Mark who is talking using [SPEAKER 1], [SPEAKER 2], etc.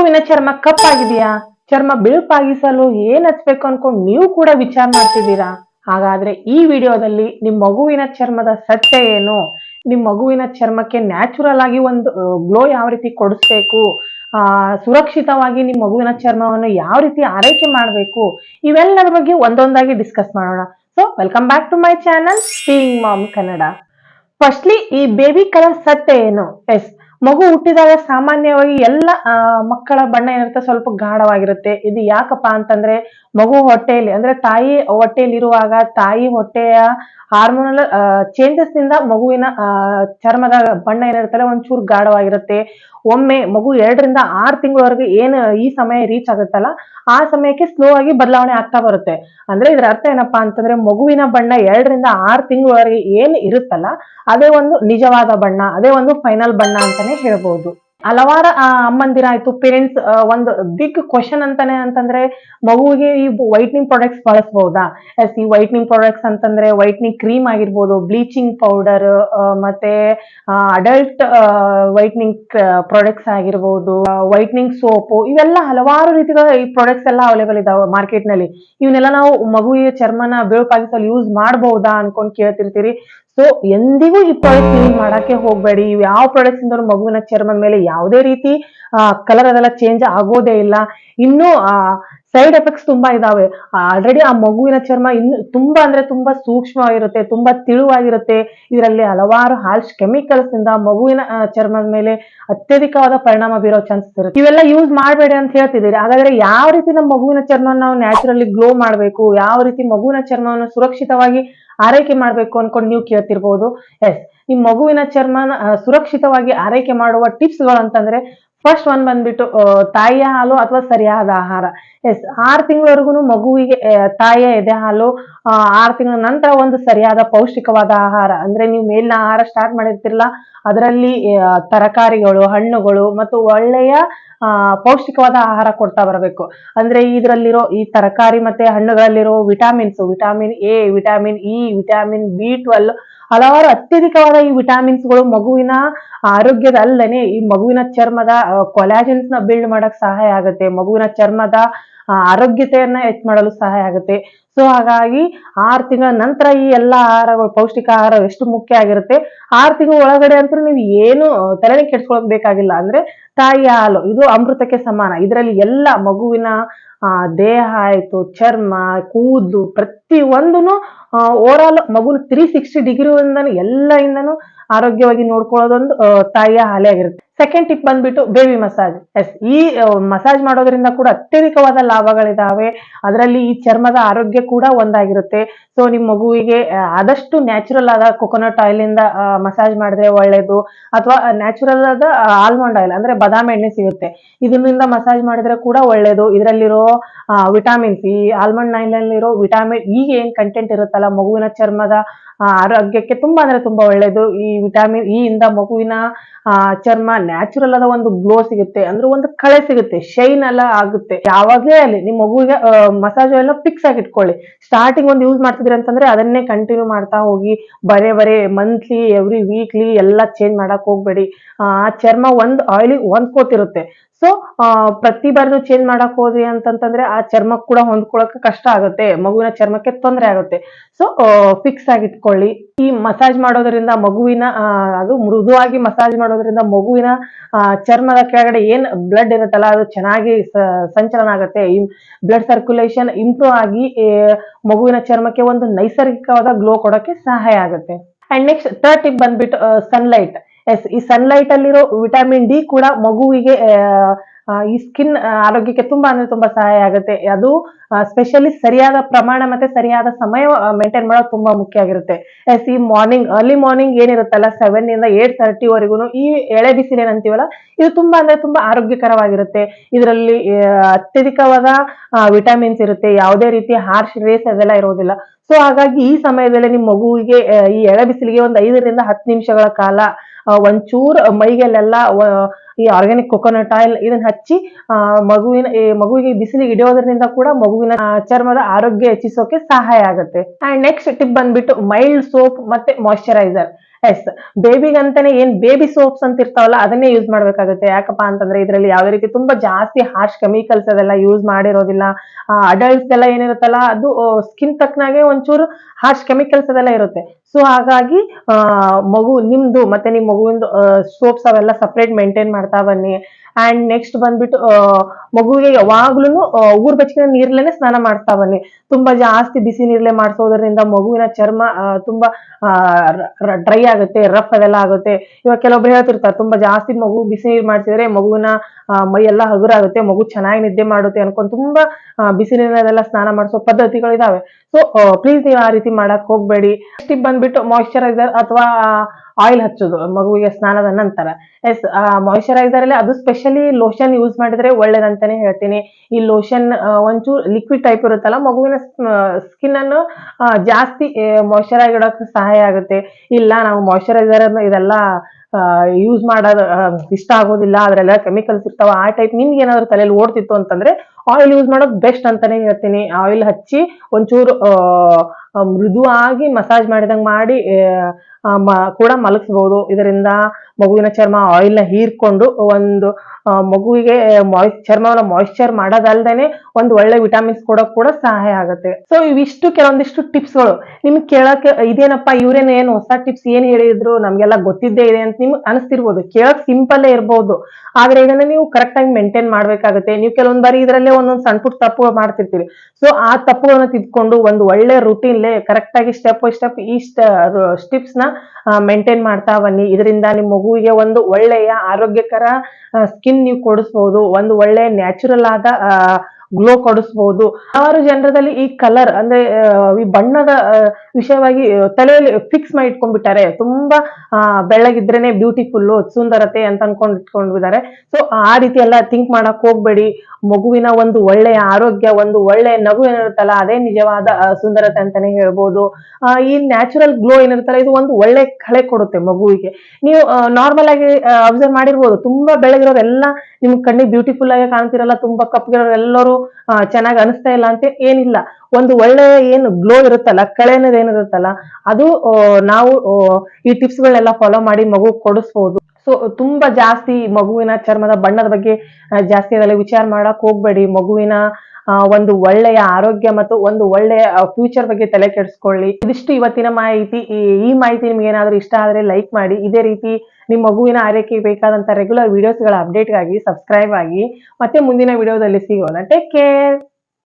[SPEAKER 1] ಮಗುವಿನ ಚರ್ಮ ಕಪ್ಪಾಗಿದೆಯಾ? ಚರ್ಮ ಬಿಳುಪಾಗಿಸಲು ಏನ್ ಹಚ್ಬೇಕು ಅನ್ಕೊಂಡು ನೀವು ಕೂಡ ವಿಚಾರ ಮಾಡ್ತಿದ್ದೀರಾ? ಹಾಗಾದ್ರೆ ಈ ವಿಡಿಯೋದಲ್ಲಿ ನಿಮ್ ಮಗುವಿನ ಚರ್ಮದ ಸತ್ಯ ಏನು? ನಿಮ್ ಮಗುವಿನ ಚರ್ಮಕ್ಕೆ ನ್ಯಾಚುರಲ್ ಆಗಿ ಒಂದು ಗ್ಲೋ ಯಾವ ರೀತಿ ಕೊಡಿಸ್ಬೇಕು? ಆ, ಸುರಕ್ಷಿತವಾಗಿ ನಿಮ್ ಮಗುವಿನ ಚರ್ಮವನ್ನು ಯಾವ ರೀತಿ ಆರೈಕೆ ಮಾಡಬೇಕು? ಇವೆಲ್ಲರ ಬಗ್ಗೆ ಒಂದೊಂದಾಗಿ ಡಿಸ್ಕಸ್ ಮಾಡೋಣ. So welcome back to my channel seeing mom Kannada firstly ಈ ಬೇಬಿ ಕಲರ್ ಸತ್ಯ ಏನು? ಎಸ್ ಮಗು ಹುಟ್ಟಿದಾಗ ಸಾಮಾನ್ಯವಾಗಿ ಎಲ್ಲ ಮಕ್ಕಳ ಬಣ್ಣ ಏನಿರುತ್ತೆ ಸ್ವಲ್ಪ ಗಾಢವಾಗಿರುತ್ತೆ. ಇದು ಯಾಕಪ್ಪ ಅಂತಂದ್ರೆ ಮಗು ಹೊಟ್ಟೆಯಲ್ಲಿ, ಅಂದ್ರೆ ತಾಯಿ ಹೊಟ್ಟೆಯಲ್ಲಿ ಇರುವಾಗ ತಾಯಿ ಹೊಟ್ಟೆಯ ಹಾರ್ಮೋನಲ್ ಚೇಂಜಸ್ನಿಂದ ಮಗುವಿನ ಚರ್ಮದ ಬಣ್ಣ ಏನಿರುತ್ತಲ್ಲ ಒಂಚೂರು ಗಾಢವಾಗಿರುತ್ತೆ. ಒಮ್ಮೆ ಮಗು ಎರಡರಿಂದ ಆರು ತಿಂಗಳವರೆಗೆ ಏನು ಈ ಸಮಯ ರೀಚ್ ಆಗುತ್ತಲ್ಲ, ಆ ಸಮಯಕ್ಕೆ ಸ್ಲೋ ಆಗಿ ಬದಲಾವಣೆ ಆಗ್ತಾ ಬರುತ್ತೆ. ಅಂದ್ರೆ ಇದ್ರ ಅರ್ಥ ಏನಪ್ಪಾ ಅಂತಂದ್ರೆ ಮಗುವಿನ ಬಣ್ಣ ಎರಡರಿಂದ ಆರು ತಿಂಗಳವರೆಗೆ ಏನ್ ಇರುತ್ತಲ್ಲ, ಅದೇ ಒಂದು ನಿಜವಾದ ಬಣ್ಣ, ಅದೇ ಒಂದು ಫೈನಲ್ ಬಣ್ಣ ಅಂತಾನೆ ಹೇಳ್ಬೋದು. ಹಲವಾರು ಅಮ್ಮಂದಿರ ಆಯ್ತು ಪೇರೆಂಟ್ಸ್ ಒಂದು ಬಿಗ್ ಕ್ವಶನ್ ಅಂತಾನೆ ಅಂತಂದ್ರೆ, ಮಗುವಿಗೆ ಈ ವೈಟ್ನಿಂಗ್ ಪ್ರಾಡಕ್ಟ್ಸ್ ಬಳಸ್ಬಹುದಾ ಎಸ್, ಈ ವೈಟ್ನಿಂಗ್ ಪ್ರಾಡಕ್ಟ್ಸ್ ಅಂತಂದ್ರೆ ವೈಟ್ನಿಂಗ್ ಕ್ರೀಮ್ ಆಗಿರ್ಬೋದು ಬ್ಲೀಚಿಂಗ್ ಪೌಡರ್ ಮತ್ತೆ ಅಡಲ್ಟ್ ವೈಟ್ನಿಂಗ್ ಪ್ರಾಡಕ್ಟ್ಸ್ ಆಗಿರ್ಬೋದು ವೈಟ್ನಿಂಗ್ ಸೋಪು ಇವೆಲ್ಲ ಹಲವಾರು ರೀತಿಗಳ ಈ ಪ್ರಾಡಕ್ಟ್ಸ್ ಎಲ್ಲ ಅವೈಲೇಬಲ್ ಇದಾವೆ ಮಾರ್ಕೆಟ್ನಲ್ಲಿ. ಇವನ್ನೆಲ್ಲ ನಾವು ಮಗುವಿಗೆ ಚರ್ಮನ ಬೇಳುಪಾಗಿಸಲು ಯೂಸ್ ಮಾಡಬಹುದಾ ಅನ್ಕೊಂಡು ಕೇಳ್ತಿರ್ತೀರಿ. ಸೊ ಎಂದಿಗೂ ಈ ಪ್ರಾಡಕ್ಟ್ ಯೂಸ್ ಮಾಡಕ್ಕೆ ಹೋಗ್ಬೇಡಿ. ಯಾವ ಪ್ರಾಡಕ್ಟ್ಸ್ ಇಂದ ಮಗುವಿನ ಚರ್ಮದ ಮೇಲೆ ಯಾವುದೇ ರೀತಿ ಕಲರ್ ಅದೆಲ್ಲ ಚೇಂಜ್ ಆಗೋದೇ ಇಲ್ಲ. ಇನ್ನು ಸೈಡ್ ಎಫೆಕ್ಟ್ಸ್ ತುಂಬಾ ಇದಾವೆ. ಆಲ್ರೆಡಿ ಆ ಮಗುವಿನ ಚರ್ಮ ಇನ್ನು ತುಂಬಾ ಅಂದ್ರೆ ತುಂಬಾ ಸೂಕ್ಷ್ಮವಾಗಿರುತ್ತೆ, ತುಂಬಾ ತಿಳುವಾಗಿರುತ್ತೆ. ಇದರಲ್ಲಿ ಹಲವಾರು ಹಾಲ್ಸ್ ಕೆಮಿಕಲ್ಸ್ ಇಂದ ಮಗುವಿನ ಚರ್ಮದ ಮೇಲೆ ಅತ್ಯಧಿಕವಾದ ಪರಿಣಾಮ ಬೀರೋ ಚಾನ್ಸಸ್ ಇರುತ್ತೆ. ಇವೆಲ್ಲ ಯೂಸ್ ಮಾಡಬೇಡಿ ಅಂತ ಹೇಳ್ತಿದ್ದೀರಿ. ಹಾಗಾದ್ರೆ ಯಾವ ರೀತಿ ನಮ್ಮ ಮಗುವಿನ ಚರ್ಮ ನಾವು ನ್ಯಾಚುರಲಿ ಗ್ಲೋ ಮಾಡಬೇಕು? ಯಾವ ರೀತಿ ಮಗುವಿನ ಚರ್ಮವನ್ನು ಸುರಕ್ಷಿತವಾಗಿ ಆರೈಕೆ ಮಾಡಬೇಕು ಅನ್ಕೊಂಡು ನೀವು ಕೇಳ್ತಿರ್ಬೋದು. ಎಸ್ ನಿಮ್ಮ ಮಗುವಿನ ಚರ್ಮನ ಸುರಕ್ಷಿತವಾಗಿ ಆರೈಕೆ ಮಾಡುವ ಟಿಪ್ಸ್ಗಳು ಅಂತಂದ್ರೆ ಫಸ್ಟ್ ಒನ್ ಬಂದ್ಬಿಟ್ಟು ತಾಯಿಯ ಹಾಲು ಅಥವಾ ಸರಿಯಾದ ಆಹಾರ? ಎಸ್ ಆರು ತಿಂಗಳವರೆಗೂ ಮಗುವಿಗೆ ತಾಯಿಯ ಎದೆ ಹಾಲು ಆರು ತಿಂಗಳ ನಂತರ ಒಂದು ಸರಿಯಾದ ಪೌಷ್ಟಿಕವಾದ ಆಹಾರ. ಅಂದ್ರೆ ನೀವು ಮೇಲಿನ ಆಹಾರ ಸ್ಟಾರ್ಟ್ ಮಾಡಿರ್ತಿರಲ್ಲ, ಅದರಲ್ಲಿ ತರಕಾರಿಗಳು, ಹಣ್ಣುಗಳು ಮತ್ತು ಒಳ್ಳೆಯ ಪೌಷ್ಟಿಕವಾದ ಆಹಾರ ಕೊಡ್ತಾ ಬರಬೇಕು. ಅಂದ್ರೆ ಇದರಲ್ಲಿರೋ ಈ ತರಕಾರಿ ಮತ್ತೆ ಹಣ್ಣುಗಳಲ್ಲಿರೋ vitamins, vitamin A, vitamin E, vitamin B twelve ಹಲವಾರು ಅತ್ಯಧಿಕವಾದ ಈ ವಿಟಾಮಿನ್ಸ್ಗಳು ಮಗುವಿನ ಆರೋಗ್ಯದ ಅಲ್ಲದೆ ಈ ಮಗುವಿನ ಚರ್ಮದ ಕೊಲಾಜನ್ಸ್ನ ಬಿಲ್ಡ್ ಮಾಡಕ್ ಸಹಾಯ ಆಗುತ್ತೆ. ಮಗುವಿನ ಚರ್ಮದ ಆರೋಗ್ಯತೆಯನ್ನ ಹೆಚ್ಚು ಮಾಡಲು ಸಹಾಯ ಆಗುತ್ತೆ. ಸೊ ಹಾಗಾಗಿ ಆರು ತಿಂಗಳ ನಂತರ ಈ ಎಲ್ಲಾ ಆಹಾರಗಳು, ಪೌಷ್ಟಿಕ ಆಹಾರ ಎಷ್ಟು ಮುಖ್ಯ ಆಗಿರುತ್ತೆ? ಆರು ತಿಂಗಳ ಒಳಗಡೆ ಅಂತೂ ನೀವು ಏನು ತಲೆನೇ ಕೆಡ್ಸ್ಕೊಳಕ್ ಬೇಕಾಗಿಲ್ಲ. ಅಂದ್ರೆ ತಾಯಿಯ ಹಾಲು, ಇದು ಅಮೃತಕ್ಕೆ ಸಮಾನ. ಇದರಲ್ಲಿ ಎಲ್ಲ ಮಗುವಿನ ದೇಹ ಆಯ್ತು, ಚರ್ಮ, ಕೂದಲು, ಪ್ರತಿ ಒಂದೂ ಓವರ್ ಆಲ್ ಮಗುನ ತ್ರೀ ಸಿಕ್ಸ್ಟಿ ಡಿಗ್ರಿ ಇಂದನು ಎಲ್ಲ ಇಂದನು ಆರೋಗ್ಯವಾಗಿ ನೋಡ್ಕೊಳ್ಳೋದೊಂದು ತಾಯಿಯ ಹಾಲೆ ಆಗಿರುತ್ತೆ. ಸೆಕೆಂಡ್ ಟಿಪ್ ಬಂದ್ಬಿಟ್ಟು ಬೇಬಿ ಮಸಾಜ್. ಎಸ್ ಈ ಮಸಾಜ್ ಮಾಡೋದ್ರಿಂದ ಕೂಡ ಅತ್ಯಧಿಕವಾದ ಲಾಭಗಳಿದಾವೆ. ಅದರಲ್ಲಿ ಈ ಚರ್ಮದ ಆರೋಗ್ಯ ಕೂಡ ಒಂದಾಗಿರುತ್ತೆ. ಸೊ ನಿಮ್ ಮಗುವಿಗೆ ಆದಷ್ಟು ನ್ಯಾಚುರಲ್ ಆದ ಕೊಕೊನಟ್ ಆಯಿಲ್ ಇಂದ ಮಸಾಜ್ ಮಾಡಿದ್ರೆ ಒಳ್ಳೇದು. ಅಥವಾ ನ್ಯಾಚುರಲ್ ಆದ ಆಲ್ಮಂಡ್ ಆಯಿಲ್ ಅಂದ್ರೆ ಬಾದಾಮಿ ಎಣ್ಣೆ ಸಿಗುತ್ತೆ. ಇದರಿಂದ ಮಸಾಜ್ ಮಾಡಿದ್ರೆ ಕೂಡ ಒಳ್ಳೇದು. ಇದರಲ್ಲಿರೋ ವಿಟಾಮಿನ್ಸ್ ಈ ಆಲ್ಮಂಡ್ ಆಯಿಲ್ ಅಲ್ಲಿರೋ ವಿಟಾಮಿನ್ ಈಗ ಏನ್ ಕಂಟೆಂಟ್ ಇರುತ್ತಲ್ಲ, ಮಗುವಿನ ಚರ್ಮದ ಆರೋಗ್ಯಕ್ಕೆ ತುಂಬಾ ಅಂದ್ರೆ ತುಂಬಾ ಒಳ್ಳೇದು. ಈ ವಿಟಾಮಿನ್ ಇ ಇಂದ ಮಗುವಿನ ಚರ್ಮ ನ್ಯಾಚುರಲ್ ಆದ ಒಂದು ಗ್ಲೋ ಸಿಗುತ್ತೆ, ಅಂದ್ರೆ ಒಂದು ಕಳೆ ಸಿಗುತ್ತೆ ಶೈನ್ ಎಲ್ಲ ಆಗುತ್ತೆ. ಯಾವಾಗಲೇ ಅಲ್ಲಿ ನಿಮ್ ಮಗುವಿಗೆ ಮಸಾಜ್ ಎಲ್ಲ ಫಿಕ್ಸ್ ಆಗಿ ಇಟ್ಕೊಳ್ಳಿ. ಸ್ಟಾರ್ಟಿಂಗ್ ಒಂದು ಯೂಸ್ ಮಾಡ್ತಿದ್ರಿ ಅಂತಂದ್ರೆ ಅದನ್ನೇ ಕಂಟಿನ್ಯೂ ಮಾಡ್ತಾ ಹೋಗಿ, ಬರೇ ಬರೇ ಮಂತ್ಲಿ ಎವ್ರಿ ವೀಕ್ಲಿ ಎಲ್ಲ ಚೇಂಜ್ ಮಾಡಕ್ ಹೋಗ್ಬೇಡಿ. ಆ, ಚರ್ಮ ಒಂದ್ ಆಯಿಲಿ ಹೊಂದ್ಕೋತಿರುತ್ತೆ ಸೊ ಪ್ರತಿ ಬಾರಿನೂ ಚೇಂಜ್ ಮಾಡಕ್ ಹೋದ್ರಿ ಅಂತಂತಂದ್ರೆ ಆ ಚರ್ಮಕ್ಕೆ ಕೂಡ ಹೊಂದ್ಕೊಳಕ್ ಕಷ್ಟ ಆಗುತ್ತೆ. ಮಗುವಿನ ಚರ್ಮಕ್ಕೆ ತೊಂದರೆ ಆಗುತ್ತೆ. ಸೊ ಫಿಕ್ಸ್ ಆಗಿ ಇಟ್ಕೊಳ್ಳಿ. ಈ ಮಸಾಜ್ ಮಾಡೋದ್ರಿಂದ ಮಗುವಿನ ಅದು ಮೃದುವಾಗಿ ಮಸಾಜ್ ಮಾಡೋದ್ರಿಂದ ಮಗುವಿನ ಚರ್ಮದ ಕೆಳಗಡೆ ಏನ್ ಬ್ಲಡ್ ಇರುತ್ತಲ್ಲ, ಅದು ಚೆನ್ನಾಗಿ ಸಂಚಲನ ಆಗುತ್ತೆ. ಬ್ಲಡ್ ಸರ್ಕ್ಯುಲೇಷನ್ ಇಂಪ್ರೂವ್ ಆಗಿ ಮಗುವಿನ ಚರ್ಮಕ್ಕೆ ಒಂದು ನೈಸರ್ಗಿಕವಾದ ಗ್ಲೋ ಕೊಡೋಕೆ ಸಹಾಯ ಆಗುತ್ತೆ. ಅಂಡ್ ನೆಕ್ಸ್ಟ್ ಥರ್ಡ್ ಟಿಪ್ ಬಂದ್ಬಿಟ್ಟು ಸನ್ಲೈಟ್ ಎಸ್ ಈ ಸನ್ಲೈಟ್ ಅಲ್ಲಿರೋ ವಿಟಮಿನ್ ಡಿ ಕೂಡ ಮಗುವಿಗೆ ಈ ಸ್ಕಿನ್ ಆರೋಗ್ಯಕ್ಕೆ ತುಂಬಾ ಅಂದ್ರೆ ತುಂಬಾ ಸಹಾಯ ಆಗುತ್ತೆ. ಅದು ಸ್ಪೆಷಲಿ ಸರಿಯಾದ ಪ್ರಮಾಣ ಮತ್ತೆ ಸರಿಯಾದ ಸಮಯ ಮೇಂಟೈನ್ ಮಾಡೋದು ತುಂಬಾ ಮುಖ್ಯ ಆಗಿರುತ್ತೆ. ಎಸ್ ಈ ಮಾರ್ನಿಂಗ್ ಅರ್ಲಿ ಮಾರ್ನಿಂಗ್ ಏನಿರುತ್ತಲ್ಲ ಸೆವೆನ್ ಇಂದ ಏಟ್ ತರ್ಟಿ ವರೆಗೂ ಈ ಎಳೆ ಬಿಸಿಲು ಏನಂತೀವಲ್ಲ ಇದು ತುಂಬಾ ಅಂದ್ರೆ ತುಂಬಾ ಆರೋಗ್ಯಕರವಾಗಿರುತ್ತೆ. ಇದರಲ್ಲಿ ಅತ್ಯಧಿಕವಾದ ವಿಟಮಿನ್ಸ್ ಇರುತ್ತೆ. ಯಾವುದೇ ರೀತಿ ಹಾರ್ಶ್ ರೇಸ್ ಅದೆಲ್ಲ ಇರೋದಿಲ್ಲ. ಸೊ ಹಾಗಾಗಿ ಈ ಸಮಯದಲ್ಲಿ ನಿಮ್ಮ ಮಗುವಿಗೆ ಈ ಎಳೆ ಬಿಸಿಲಿಗೆ ಒಂದು ಐದರಿಂದ ಹತ್ತು ನಿಮಿಷಗಳ ಕಾಲ ಒಂಚೂರ್ ಮೈಗೆಲ್ಲೆಲ್ಲ ಈ ಆರ್ಗ್ಯಾನಿಕ್ ಕೊಕೊನಟ್ ಆಯಿಲ್ ಇದನ್ನ ಹಚ್ಚಿ ಮಗುವಿನ, ಈ ಮಗುವಿಗೆ ಬಿಸಿಲಿಗೆ ಹಿಡಿಯೋದ್ರಿಂದ ಕೂಡ ಮಗುವಿನ ಚರ್ಮದ ಆರೋಗ್ಯ ಹೆಚ್ಚಿಸೋಕೆ ಸಹಾಯ ಆಗುತ್ತೆ. ಅಂಡ್ ನೆಕ್ಸ್ಟ್ ಟಿಪ್ ಬಂದ್ಬಿಟ್ಟು ಮೈಲ್ಡ್ ಸೋಪ್ ಮತ್ತೆ ಮಾಯಿಶ್ಚರೈಸರ್ ಎಸ್ ಬೇಬಿಗಂತಾನೆ ಏನ್ ಬೇಬಿ ಸೋಪ್ಸ್ ಅಂತ ಇರ್ತಾವಲ್ಲ ಅದನ್ನೇ ಯೂಸ್ ಮಾಡ್ಬೇಕಾಗುತ್ತೆ. ಯಾಕಪ್ಪ ಅಂತಂದ್ರೆ ಇದರಲ್ಲಿ ಯಾವುದೇ ರೀತಿ ತುಂಬಾ ಜಾಸ್ತಿ ಹಾರ್ಶ್ ಕೆಮಿಕಲ್ಸ್ ಅದೆಲ್ಲ ಯೂಸ್ ಮಾಡಿರೋದಿಲ್ಲ. ಅಡಲ್ಟ್ಸ್ ಎಲ್ಲ ಏನಿರುತ್ತಲ್ಲ, ಅದು ಸ್ಕಿನ್ ತಕ್ಕನಾಗೆ ಒಂಚೂರು ಹಾರ್ಶ್ ಕೆಮಿಕಲ್ಸ್ ಅದೆಲ್ಲ ಇರುತ್ತೆ. ಸೊ ಹಾಗಾಗಿ ಮಗು, ನಿಮ್ದು ಮತ್ತೆ ನಿಮ್ ಮಗುವಿಂದು ಸೋಪ್ಸ್ ಅವೆಲ್ಲ ಸಪ್ರೇಟ್ ಮೇಂಟೈನ್ ಮಾಡ್ತಾ ಬನ್ನಿ. ಅಂಡ್ ನೆಕ್ಸ್ಟ್ ಬಂದ್ಬಿಟ್ಟು ಮಗುವಿಗೆ ಯಾವಾಗ್ಲೂ ಊರ್ ಬೆಚ್ಚಗಿನ ನೀರ್ಲೇನೆ ಸ್ನಾನ ಮಾಡ್ತಾ ಬನ್ನಿ. ತುಂಬಾ ಜಾಸ್ತಿ ಬಿಸಿ ನೀರ್ಲೆ ಮಾಡಿಸೋದ್ರಿಂದ ಮಗುವಿನ ಚರ್ಮ ತುಂಬಾ ಡ್ರೈ ಆಗುತ್ತೆ ರಫ್ ಅದೆಲ್ಲ ಆಗುತ್ತೆ. ಇವಾಗ ಕೆಲವೊಬ್ರು ಹೇಳ್ತಿರ್ತಾರೆ, ತುಂಬಾ ಜಾಸ್ತಿ ಮಗು ಬಿಸಿ ನೀರು ಮಾಡಿಸಿದ್ರೆ ಮಗುವಿನ ಮೈ ಎಲ್ಲ ಹಗುರಾಗುತ್ತೆ, ಮಗು ಚೆನ್ನಾಗಿ ನಿದ್ದೆ ಮಾಡುತ್ತೆ ಅನ್ಕೊಂಡು ತುಂಬಾ ಬಿಸಿ ನೀರಿನದೆಲ್ಲ ಸ್ನಾನ ಮಾಡಿಸೋ ಪದ್ಧತಿಗಳಿದಾವೆ. ಸೊ ಪ್ಲೀಸ್ ನೀವು ಆ ರೀತಿ ಮಾಡಕ್ ಹೋಗ್ಬೇಡಿ. ಬಂದ್ಬಿಟ್ಟು ಮಾಯಿಶ್ಚರೈಸರ್ ಅಥವಾ ಆಯಿಲ್ ಹಚ್ಚೋದು, ಮಗುವಿಗೆ ಸ್ನಾನದ ನಂತರ. ಎಸ್ ಮಾಯಿಶ್ಚರೈಸರ್ ಅಲ್ಲಿ ಅದು ಸ್ಪೆಷಲಿ ಲೋಷನ್ ಯೂಸ್ ಮಾಡಿದ್ರೆ ಒಳ್ಳೇದಂತಾನೆ ಹೇಳ್ತೀನಿ. ಈ ಲೋಷನ್ ಒಂಚೂರು ಲಿಕ್ವಿಡ್ ಟೈಪ್ ಇರುತ್ತಲ್ಲ, ಮಗುವಿನ ಸ್ಕಿನ್ ಅನ್ನು ಜಾಸ್ತಿ ಮಾಯಿಶ್ಚರೈಸ್ ಇಡೋಕೆ ಸಹಾಯ ಆಗುತ್ತೆ. ಇಲ್ಲ, ನಾವು ಮಾಯಿಶ್ಚರೈಸರ್ ಇದೆಲ್ಲ ಯೂಸ್ ಮಾಡೋದು ಇಷ್ಟ ಆಗೋದಿಲ್ಲ, ಅದ್ರೆಲ್ಲ ಕೆಮಿಕಲ್ಸ್ ಇರ್ತಾವ, ಆ ಟೈಪ್ ನಿಮ್ಗೆ ಏನಾದ್ರು ತಲೆಯಲ್ಲಿ ಓಡ್ತಿತ್ತು ಅಂತಂದ್ರೆ ಆಯಿಲ್ ಯೂಸ್ ಮಾಡೋದು ಬೆಸ್ಟ್ ಅಂತಾನೆ ಹೇಳ್ತೀನಿ. ಆಯಿಲ್ ಹಚ್ಚಿ ಒಂಚೂರು ಮೃದುವಾಗಿ ಮಸಾಜ್ ಮಾಡಿದಂಗೆ ಮಾಡಿ ಕೂಡ ಮಲಗಿಸ್ಬೋದು. ಇದರಿಂದ ಮಗುವಿನ ಚರ್ಮ ಆಯಿಲ್ನ ಹೀರ್ಕೊಂಡು ಒಂದು ಮಗುವಿಗೆ ಮಾಯ್ ಚರ್ಮವನ್ನ ಮಾಯಿಶ್ಚರ್ ಮಾಡೋದಲ್ದೇನೆ ಒಂದು ಒಳ್ಳೆ ವಿಟಮಿನ್ಸ್ ಕೊಡೋಕ್ ಕೂಡ ಸಹಾಯ ಆಗುತ್ತೆ. ಸೊ ಇವಿಷ್ಟು ಕೆಲವೊಂದಿಷ್ಟು ಟಿಪ್ಸ್ಗಳು ನಿಮ್ಗೆ ಕೇಳಕ್ಕೆ ಇದೇನಪ್ಪ, ಇವ್ರೇನ್ ಏನು ಹೊಸ ಟಿಪ್ಸ್ ಏನ್ ಹೇಳಿದ್ರು, ನಮ್ಗೆಲ್ಲ ಗೊತ್ತಿದ್ದೇ ಇದೆ ಅಂತ ನಿಮ್ಗೆ ಅನಿಸ್ತಿರ್ಬೋದು. ಕೇಳಕ್ ಸಿಂಪಲ್ ಇರ್ಬೋದು. ಆದ್ರೆ ಇದನ್ನ ನೀವು ಕರೆಕ್ಟ್ ಆಗಿ ಮೇಂಟೈನ್ ಮಾಡ್ಬೇಕಾಗುತ್ತೆ. ನೀವು ಕೆಲವೊಂದ್ ಬಾರಿ ಇದರಲ್ಲೇ ಒಂದೊಂದು ಸಣ್ಣ ಪುಟ್ಟ ತಪ್ಪು ಮಾಡ್ತಿರ್ತೀರಿ. ಸೊ ಆ ತಪ್ಪುಗಳನ್ನ ತಿದ್ಕೊಂಡು ಒಂದು ಒಳ್ಳೆ ರುಟೀನ್ಲೆ ಕರೆಕ್ಟ್ ಆಗಿ ಸ್ಟೆಪ್ ಬೈ ಸ್ಟೆಪ್ ಈ ಸ್ಟಿಪ್ಸ್ನ ಮೇಂಟೈನ್ ಮಾಡ್ತಾ ಬನ್ನಿ. ಇದರಿಂದ ನಿಮ್ಮ ಮಗುವಿಗೆ ಒಂದು ಒಳ್ಳೆಯ ಆರೋಗ್ಯಕರ ಸ್ಕಿನ್ ನೀವು ಕೊಡಿಸ್ಬೋದು, ಒಂದು ಒಳ್ಳೆ ನ್ಯಾಚುರಲ್ ಆದ ಗ್ಲೋ ಕೊಡಿಸ್ಬೋದು. ಹಲವಾರು ಜನರದಲ್ಲಿ ಈ ಕಲರ್ ಅಂದ್ರೆ ಈ ಬಣ್ಣದ ವಿಷಯವಾಗಿ ತಲೆಯಲ್ಲಿ ಫಿಕ್ಸ್ ಮಾಡಿ ಇಟ್ಕೊಂಡ್ಬಿಟ್ಟಾರೆ ತುಂಬಾ ಬೆಳ್ಳಗಿದ್ರೇನೆ ಬ್ಯೂಟಿಫುಲ್ಲು ಸುಂದರತೆ ಅಂತ ಅನ್ಕೊಂಡ್ ಇಟ್ಕೊಂಡಿದ್ದಾರೆ ಸೊ ಆ ರೀತಿ ಎಲ್ಲ ಥಿಂಕ್ ಮಾಡಕ್ ಹೋಗ್ಬೇಡಿ. ಮಗುವಿನ ಒಂದು ಒಳ್ಳೆಯ ಆರೋಗ್ಯ, ಒಂದು ಒಳ್ಳೆಯ ನಗು ಏನಿರುತ್ತಲ್ಲ, ಅದೇ ನಿಜವಾದ ಸುಂದರತೆ ಅಂತಾನೆ ಹೇಳ್ಬೋದು. ಈ ನ್ಯಾಚುರಲ್ ಗ್ಲೋ ಏನಿರುತ್ತಲ್ಲ, ಇದು ಒಂದು ಒಳ್ಳೆ ಕಳೆ ಕೊಡುತ್ತೆ ಮಗುವಿಗೆ. ನೀವು ನಾರ್ಮಲ್ ಆಗಿ ಅಬ್ಸರ್ವ್ ಮಾಡಿರ್ಬೋದು. ತುಂಬಾ ಬೆಳಗಿರೋರೆಲ್ಲ ನಿಮ್ ಕಣ್ಣಿಗೆ ಬ್ಯೂಟಿಫುಲ್ ಆಗಿ ಕಾಣ್ತಿರಲ್ಲ, ತುಂಬಾ ಕಪ್ಪಿರೋರು ಎಲ್ಲರೂ ಚೆನ್ನಾಗಿ ಅನಿಸ್ತಾ ಇಲ್ಲ ಅಂತ ಏನಿಲ್ಲ. ಒಂದು ಒಳ್ಳೆಯ ಏನು ಗ್ಲೋ ಇರುತ್ತಲ್ಲ ಕಳೆ ಅನ್ನೋದು ಏನಿರುತ್ತಲ್ಲ, ಅದು ನಾವು ಈ ಟಿಪ್ಸ್ ಗಳನ್ನೆಲ್ಲ ಫಾಲೋ ಮಾಡಿ ಮಗು ಕೊಡಿಸ್ಬೋದು. ಸೊ ತುಂಬಾ ಜಾಸ್ತಿ ಮಗುವಿನ ಚರ್ಮದ ಬಣ್ಣದ ಬಗ್ಗೆ ಜಾಸ್ತಿ ಅದೆಲ್ಲ ವಿಚಾರ ಮಾಡಕ್ ಹೋಗ್ಬೇಡಿ. ಮಗುವಿನ ಒಂದು ಒಳ್ಳೆಯ ಆರೋಗ್ಯ ಮತ್ತು ಒಂದು ಒಳ್ಳೆಯ ಫ್ಯೂಚರ್ ಬಗ್ಗೆ ತಲೆ ಕೆಡಿಸ್ಕೊಳ್ಳಿ. ಇದಿಷ್ಟು ಇವತ್ತಿನ ಮಾಹಿತಿ. ಈ ಮಾಹಿತಿ ನಿಮ್ಗೆ ಏನಾದ್ರೂ ಇಷ್ಟ ಆದ್ರೆ ಲೈಕ್ ಮಾಡಿ. ಇದೇ ರೀತಿ ನಿಮ್ಮ ಮಗುವಿನ ಆರೈಕೆಗೆ ಬೇಕಾದಂತ ರೆಗ್ಯುಲರ್ ವಿಡಿಯೋಸ್ಗಳ ಅಪ್ಡೇಟ್ಗಾಗಿ ಸಬ್ಸ್ಕ್ರೈಬ್ ಆಗಿ. ಮತ್ತೆ ಮುಂದಿನ ವಿಡಿಯೋದಲ್ಲಿ ಸಿಗೋಣ. Take care